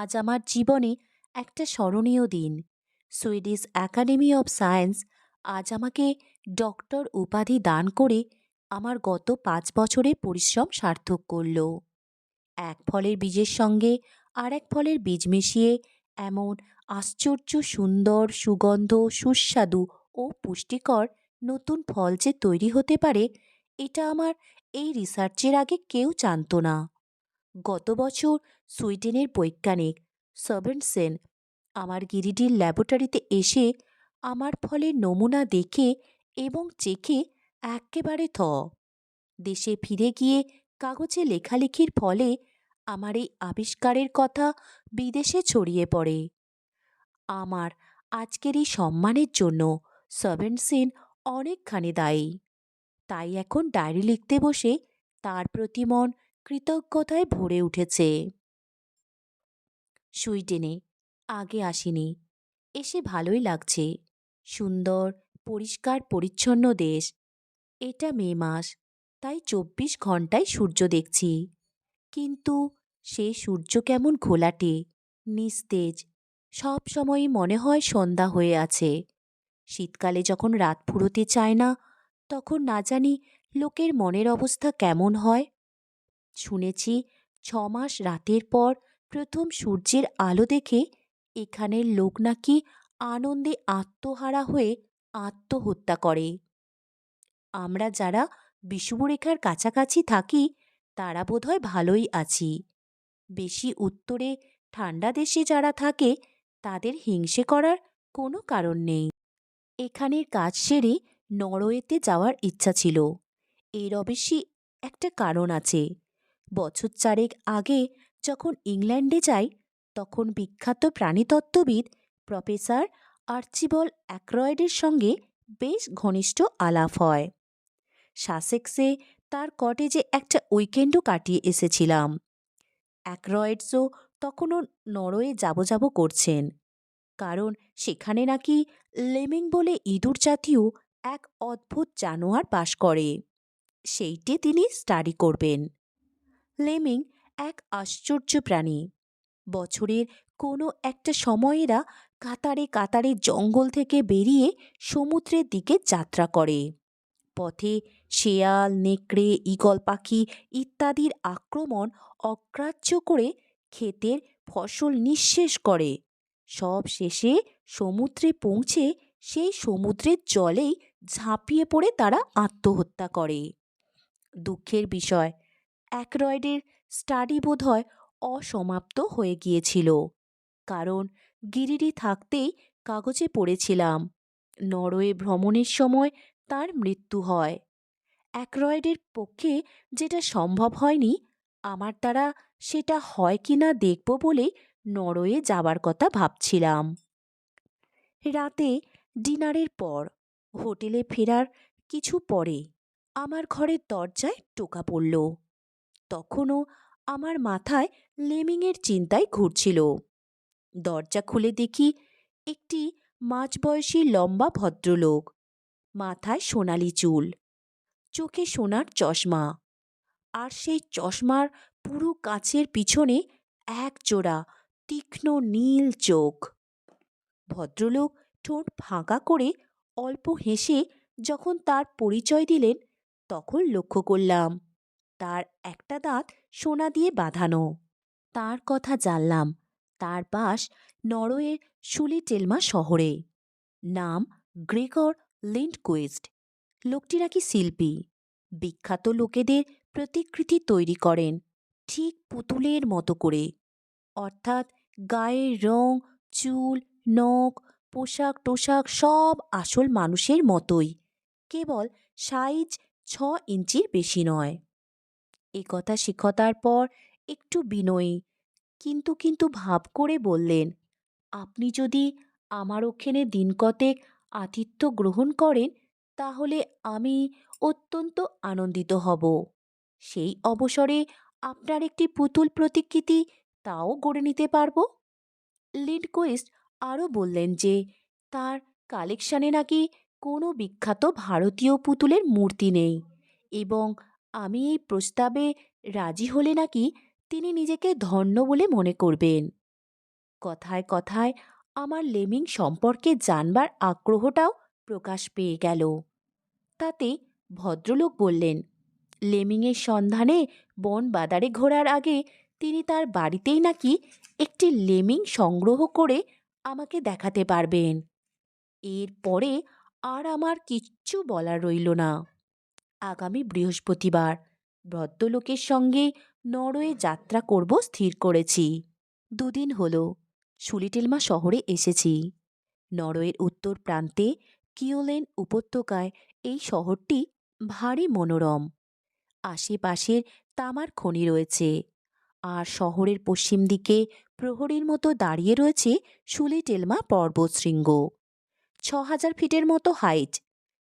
আজ আমার জীবনে একটা স্মরণীয় দিন। সুইডিশ অ্যাকাডেমি অব সায়েন্স আজ আমাকে ডক্টর উপাধি দান করে আমার গত পাঁচ বছরের পরিশ্রম সার্থক করল। এক ফলের বীজের সঙ্গে আর এক ফলের বীজ মিশিয়ে এমন আশ্চর্য, সুন্দর, সুগন্ধ, সুস্বাদু ও পুষ্টিকর নতুন ফল যে তৈরি হতে পারে, এটা আমার এই রিসার্চের আগে কেউ জানতো না। গত বছর সুইডেনের বৈজ্ঞানিক সবেনসেন আমার গিরিডির ল্যাবরেটরিতে এসে আমার ফলের নমুনা দেখে এবং চেখে এক্কেবারে থ। দেশে ফিরে গিয়ে কাগজে লেখালেখির ফলে আমার এই আবিষ্কারের কথা বিদেশে ছড়িয়ে পড়ে। আমার আজকের এই সম্মানের জন্য সবেনসেন অনেকখানি দায়ী। তাই এখন ডায়েরি লিখতে বসে তার প্রতি মন কৃতজ্ঞতায় ভরে উঠেছে। সুইডেনে আগে আসিনি। এসে ভালোই লাগছে। সুন্দর, পরিষ্কার, পরিচ্ছন্ন দেশ। এটা মে মাস, তাই চব্বিশ ঘন্টায় সূর্য দেখছি। কিন্তু সে সূর্য কেমন ঘোলাটে, নিস্তেজ, সব সময়ই মনে হয় সন্ধ্যা হয়ে আছে। শীতকালে যখন রাত ফুরোতে চায় না, তখন না জানি লোকের মনের অবস্থা কেমন হয়। শুনেছি ছমাস রাতের পর প্রথম সূর্যের আলো দেখে এখানের লোক নাকি আনন্দে আত্মহারা হয়ে আত্মহত্যা করে। আমরা যারা বিষুবরেখার কাছাকাছি থাকি, তারা বোধহয় ভালোই আছি। বেশি উত্তরে ঠান্ডা দেশে যারা থাকে, তাদের হিংসে করার কোনো কারণ নেই। এখানের কাজ সেরে নরওয়েতে যাওয়ার ইচ্ছা ছিল। এর অবশ্যই একটা কারণ আছে। বছর চারেক আগে যখন ইংল্যান্ডে যাই, তখন বিখ্যাত প্রাণীতত্ত্ববিদ প্রফেসর আর্চিবল অ্যাক্রয়েডের সঙ্গে বেশ ঘনিষ্ঠ আলাপ হয়। সাসেক্সে তার কটেজে একটা উইকেন্ডও কাটিয়ে এসেছিলাম। অ্যাক্রয়েডসও তখনও নরওয়ে যাব যাব করছেন। কারণ সেখানে নাকি লেমিং বলে ইঁদুর জাতীয় এক অদ্ভুত জানোয়ার বাস করে। সেইটে তিনি স্টাডি করবেন। লেমিং এক আশ্চর্য প্রাণী। বছরের কোনো একটা সময়েরা কাতারে কাতারে জঙ্গল থেকে বেরিয়ে সমুদ্রের দিকে যাত্রা করে। পথে শেয়াল, নেকড়ে, ঈগল পাখি ইত্যাদির আক্রমণ অগ্রাহ্য করে ক্ষেতের ফসল নিঃশেষ করে। সব শেষে সমুদ্রে পৌঁছে সেই সমুদ্রের জলেই ঝাঁপিয়ে পড়ে তারা আত্মহত্যা করে। দুঃখের বিষয় অ্যাক্রয়েডের স্টাডি বোধহয় অসমাপ্ত হয়ে গিয়েছিল। কারণ গিরিডি থাকতেই কাগজে পড়েছিলাম। নরওয়ে ভ্রমণের সময় তার মৃত্যু হয়। অ্যাক্রয়েডের পক্ষে যেটা সম্ভব হয়নি, আমার দ্বারা সেটা হয় কি না দেখব বলে নরওয়ে যাবার কথা ভাবছিলাম। রাতে ডিনারের পর, হোটেলে ফেরার কিছু পরে আমার ঘরের দরজায় টোকা পড়ল। তখনও আমার মাথায় লেমিংয়ের চিন্তায় ঘুরছিল। দরজা খুলে দেখি একটি মাঝবয়সী লম্বা ভদ্রলোক, মাথায় সোনালি চুল, চোখে সোনার চশমা, আর সেই চশমার পুরো কাছের পিছনে এক জোড়া তীক্ষ্ণ নীল চোখ। ভদ্রলোক ঠোঁট ফাঁকা করে অল্প হেসে যখন তার পরিচয় দিলেন, তখন লক্ষ্য করলাম তার একটা দাঁত সোনা দিয়ে বাঁধানো। তার কথা জানলাম। তার বাস নরওয়ের সুলিটেলমা শহরে। নাম গ্রেগর লিন্ডকুইস্ট। লোকটি নাকি শিল্পী। বিখ্যাত লোকেদের প্রতিকৃতি তৈরি করেন ঠিক পুতুলের মতো করে। অর্থাৎ গায়ের রং, চুল, নখ, পোশাক টোশাক সব আসল মানুষের মতোই। কেবল সাইজ ছ ইঞ্চির বেশি নয়। এ কথা শিক্ষতার পর একটু বিনয়ী, কিন্তু কিন্তু ভাব করে বললেন, আপনি যদি আমার ওখানে দিন কতেক আতিথ্য গ্রহণ করেন, তাহলে আমি অত্যন্ত আনন্দিত হব। সেই অবসরে আপনার একটি পুতুল প্রতিকৃতি তাও গড়ে নিতে পারব? লিন্ডকুইস্ট আরও বললেন যে, তার কালেকশানে নাকি কোনো বিখ্যাত ভারতীয় পুতুলের মূর্তি নেই এবং আমি এই প্রস্তাবে রাজি হলে নাকি তিনি নিজেকে ধন্য বলে মনে করবেন। কথায় কথায় আমার লেমিং সম্পর্কে জানবার আগ্রহটাও প্রকাশ পেয়ে গেল। তাতে ভদ্রলোক বললেন, লেমিংয়ের সন্ধানে বন বাদারে ঘোরার আগে তিনি তার বাড়িতেই নাকি একটি লেমিং সংগ্রহ করে আমাকে দেখাতে পারবেন। এরপরে আর আমার কিচ্ছু বলার রইল না। আগামী বৃহস্পতিবার। ভদ্রলোকের সঙ্গে নরওয়ে যাত্রা করব স্থির করেছি। দুদিন হলো, সুলিটেলমা শহরে এসেছি। নরওয়ের উত্তর প্রান্তে কিওলেন উপত্যকায় এই শহরটি ভারী মনোরম। আশেপাশের তামার খনি রয়েছে। আর শহরের পশ্চিম দিকে প্রহরীর মতো দাঁড়িয়ে রয়েছে সুলিটেলমা পর্বতশৃঙ্গ। ছ হাজার ফিটের মতো হাইট।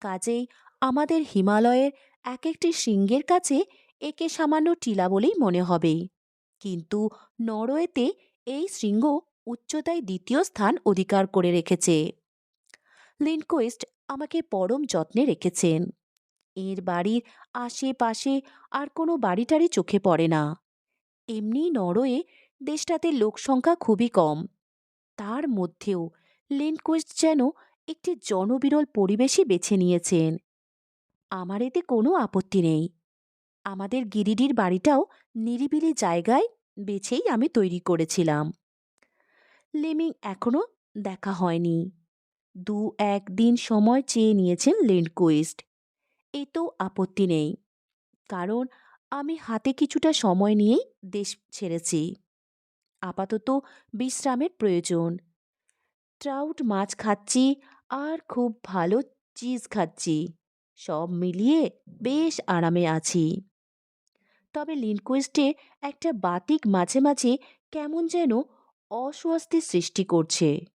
কাজেই আমাদের হিমালয়ের এক একটি শৃঙ্গের কাছে একে সামান্য টিলা বলেই মনে হবে। কিন্তু নরওয়েতে এই শৃঙ্গ উচ্চতায় দ্বিতীয় স্থান অধিকার করে রেখেছে। লিনকোয়েস্ট আমাকে পরম যত্নে রেখেছেন। এর বাড়ির আশেপাশে আর কোনো বাড়িটারি চোখে পড়ে না। এমনি নরওয়ে দেশটাতে লোকসংখ্যা খুবই কম। তার মধ্যেও লিনকোয়েস্ট যেন একটি জনবিরল পরিবেশই বেছে নিয়েছেন। আমার এতে কোনো আপত্তি নেই। আমাদের গিরিডির বাড়িটাও নিরিবিলি জায়গায় বেছেই আমি তৈরি করেছিলাম। লেমিং এখনও দেখা হয়নি। দু এক দিন সময় চেয়ে নিয়েছেন লিন্ডকুইস্ট এতেও আপত্তি নেই। কারণ আমি হাতে কিছুটা সময় নিয়েই দেশ ছেড়েছি। আপাতত বিশ্রামের প্রয়োজন। ট্রাউট মাছ খাচ্ছি আর খুব ভালো চিজ খাচ্ছি। সব মিলিয়ে বেশ আরামে আছি। তবে লিনকোয়েস্টে একটা বাতিক মাঝে মাঝে কেমন যেন অস্বস্তি সৃষ্টি করছে।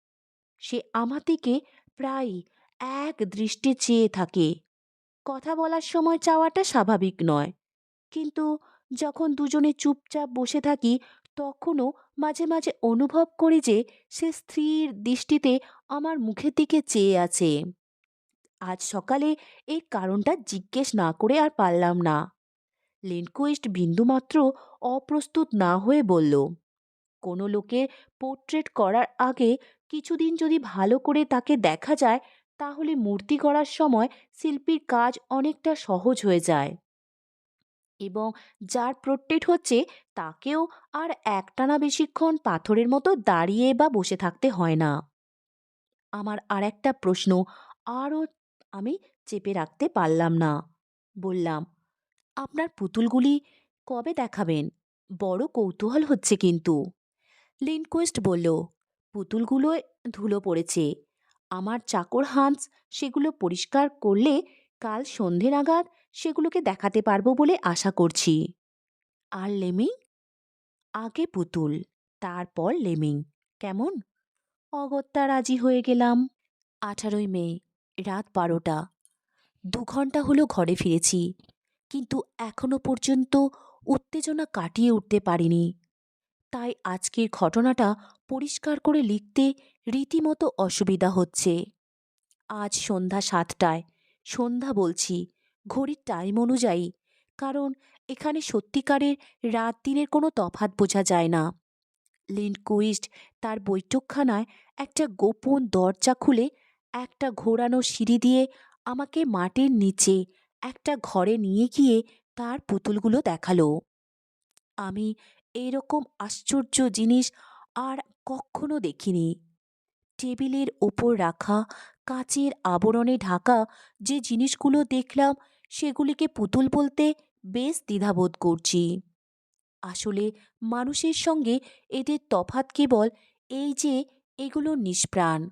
সে আমার দিকে প্রায় এক দৃষ্টি চেয়ে থাকে। কথা বলার সময় চাওয়াটা স্বাভাবিক নয়। কিন্তু যখন দুজনে চুপচাপ বসে থাকি, তখনও মাঝে মাঝে অনুভব করি যে সে স্থির দৃষ্টিতে আমার মুখের দিকে চেয়ে আছে। আজ সকালে এর কারণটা জিজ্ঞেস না করে আর পারলাম না। লিনকুইস্ট বিন্দুমাত্র অপ্রস্তুত না হয়ে বলল, কোনো লোকের পোর্ট্রেট করার আগে কিছুদিন যদি ভালো করে তাকে দেখা যায়, তাহলে মূর্তি করার সময় শিল্পীর কাজ অনেকটা সহজ হয়ে যায়। এবং যার পোর্ট্রেট হচ্ছে, তাকেও আর একটানা বেশিক্ষণ পাথরের মতো দাঁড়িয়ে বা বসে থাকতে হয় না। আমার আর একটা প্রশ্ন, আরও আমি চেপে রাখতে পারলাম না। বললাম, আপনার পুতুলগুলি কবে দেখাবেন? বড় কৌতূহল হচ্ছে কিন্তু। লিনকোয়েস্ট বলল পুতুলগুলোয় ধুলো পড়েছে। আমার চাকর হান্স সেগুলো পরিষ্কার করলে কাল সন্ধে নাগাদ সেগুলোকে দেখাতে পারব বলে আশা করছি। আর লেমিং? আগে পুতুল, তারপর লেমিং। কেমন? অগত্যা রাজি হয়ে গেলাম। আঠারোই মে রাত বারোটা। দু ঘণ্টা হলো ঘরে ফিরেছি, কিন্তু এখনও পর্যন্ত উত্তেজনা কাটিয়ে উঠতে পারিনি। তাই আজকের ঘটনাটা পরিষ্কার করে লিখতে রীতিমতো অসুবিধা হচ্ছে। আজ সন্ধ্যা সাতটায়, সন্ধ্যা বলছি, ঘড়ির টাইম অনুযায়ী, কারণ এখানে সত্যিকারের রাত দিনের কোনো তফাৎ বোঝা যায় না। লিন্ডকুইস্ট তার বৈঠকখানায় একটা গোপন দরজা খুলে একটা ঘোরানো সিঁড়ি দিয়ে আমাকে মাটির নিচে একটা ঘরে নিয়ে গিয়ে তার পুতুলগুলো দেখাল। আমি এরকম আশ্চর্য জিনিস আর কখনো দেখিনি। টেবিলের ওপর রাখা, কাচের আবরণে ঢাকা যে জিনিসগুলো দেখলাম, সেগুলিকে পুতুল বলতে বেশ দ্বিধাবোধ করছি। আসলে মানুষের সঙ্গে এদের তফাত কেবল এই যে এগুলো নিষ্প্রাণ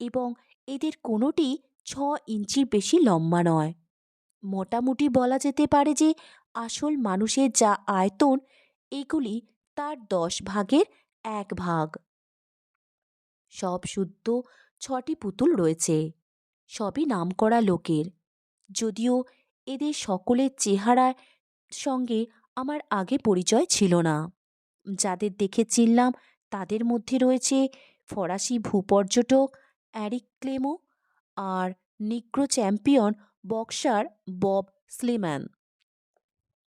এবং এদের কোনোটি ছ ইঞ্চির বেশি লম্বা নয়। মোটামুটি বলা যেতে পারে যে, আসল মানুষের যা আয়তন, এগুলি তার দশ ভাগের এক ভাগ। সব শুদ্ধ ছটি পুতুল রয়েছে, সবই নামকরা লোকের। যদিও এদের সকলের চেহারার সঙ্গে আমার আগে পরিচয় ছিল না। যাদের দেখে চিনলাম তাদের মধ্যে রয়েছে ফরাসি ভূপর্যটক অ্যারিক ক্লেমো আর negro champion boxer Bob Sleeman.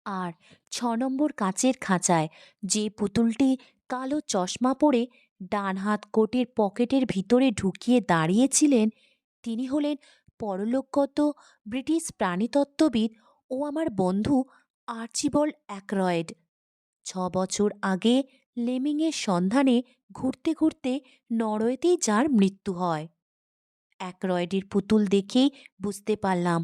আর ছ নম্বর কাঁচের খাঁচায় যে পুতুলটি কালো চশমা পরে ডান হাত কোটের পকেটের ভিতরে ঢুকিয়ে দাঁড়িয়েছিলেন, তিনি হলেন পরলোকগত ব্রিটিশ প্রাণীতত্ত্ববিদ ও আমার বন্ধু আর্চিবল অ্যাকরয়েড। ছ বছর আগে লেমিংয়ের সন্ধানে ঘুরতে ঘুরতে নরওয়েতেই যার মৃত্যু হয়। অ্যাকরয়েডের পুতুল দেখেই বুঝতে পারলাম।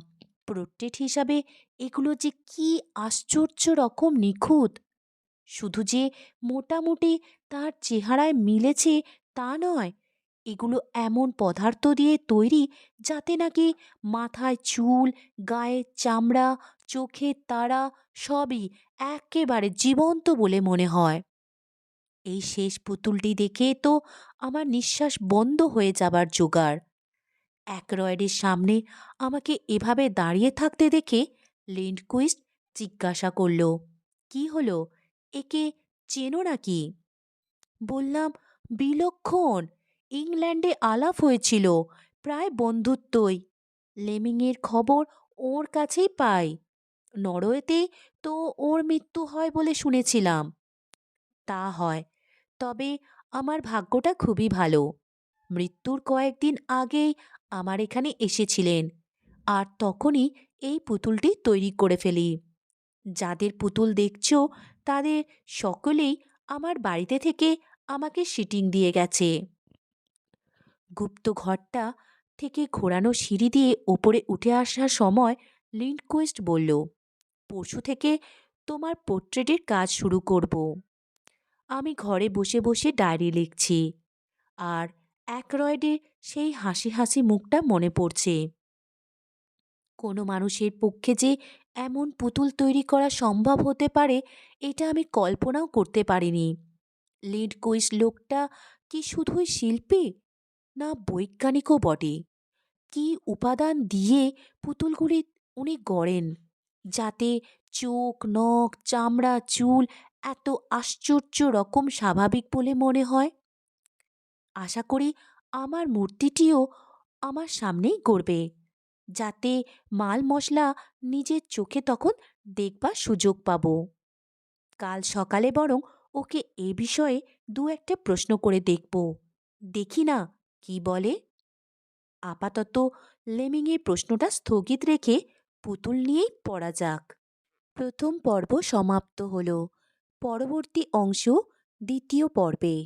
প্রোট্রেট হিসাবে এগুলো যে কি আশ্চর্য রকম নিখুঁত। শুধু যে মোটামুটি তার চেহারায় মিলেছে তা নয়, এগুলো এমন পদার্থ দিয়ে তৈরি যাতে নাকি মাথায় চুল, গায়ের চামড়া, চোখের তারা সবই একেবারে জীবন্ত বলে মনে হয়। এই শেষ পুতুলটি দেখে তো আমার নিঃশ্বাস বন্ধ হয়ে যাবার জোগাড়। অ্যাকরয়েডের সামনে আমাকে এভাবে দাঁড়িয়ে থাকতে দেখে লিন্ডকুইস্ট জিজ্ঞাসা করল, কি হলো? একে চেনো নাকি? বললাম, বিলক্ষণ! ইংল্যান্ডে আলাপ হয়েছিল, প্রায় বন্ধুত্বই। লেমিংয়ের খবর ওর কাছেই পাই। নরওয়েতে তো ওর মৃত্যু হয় বলে শুনেছিলাম। তা হয়, তবে আমার ভাগ্যটা খুবই ভালো। মৃত্যুর কয়েকদিন আগেই আমার এখানে এসেছিলেন। আর তখনই এই পুতুলটি তৈরি করে ফেলি। যাদের পুতুল দেখছ, তাদের সকলেই আমার বাড়িতে থেকে আমাকে শিটিং দিয়ে গেছে। গুপ্ত ঘরটা থেকে ঘোরানো সিঁড়ি দিয়ে ওপরে উঠে আসার সময় লিন্ডকুইস্ট বলল, পরশু থেকে তোমার পোর্ট্রেটের কাজ শুরু করব। আমি ঘরে বসে বসে ডায়েরি লিখছি। আর অ্যাকরয়েডের সেই হাসি হাসি মুখটা মনে পড়ছে। কোনো মানুষের পক্ষে যে এমন পুতুল তৈরি করা সম্ভব হতে পারে, এটা আমি কল্পনাও করতে পারিনি। লিড কুইস লোকটা কি শুধুই শিল্পী, না বৈজ্ঞানিকও বটে? কি উপাদান দিয়ে পুতুলগুলি উনি গড়েন, যাতে চোখ, নখ, চামড়া, চুল এত আশ্চর্য রকম স্বাভাবিক বলে মনে হয়? আশা করি আমার মূর্তিটিও আমার সামনেই গড়বে। যাতে মাল মশলা নিজের চোখে তখন দেখবার সুযোগ পাব। কাল সকালে বরং ওকে এ বিষয়ে দু একটা প্রশ্ন করে দেখব। দেখি না, কি বলে? আপাতত লেমিংয়ের প্রশ্নটা স্থগিত রেখে পুতুল নিয়েই পড়া যাক। প্রথম পর্ব সমাপ্ত হলো। পরবর্তী অংশ দ্বিতীয় পর্বে।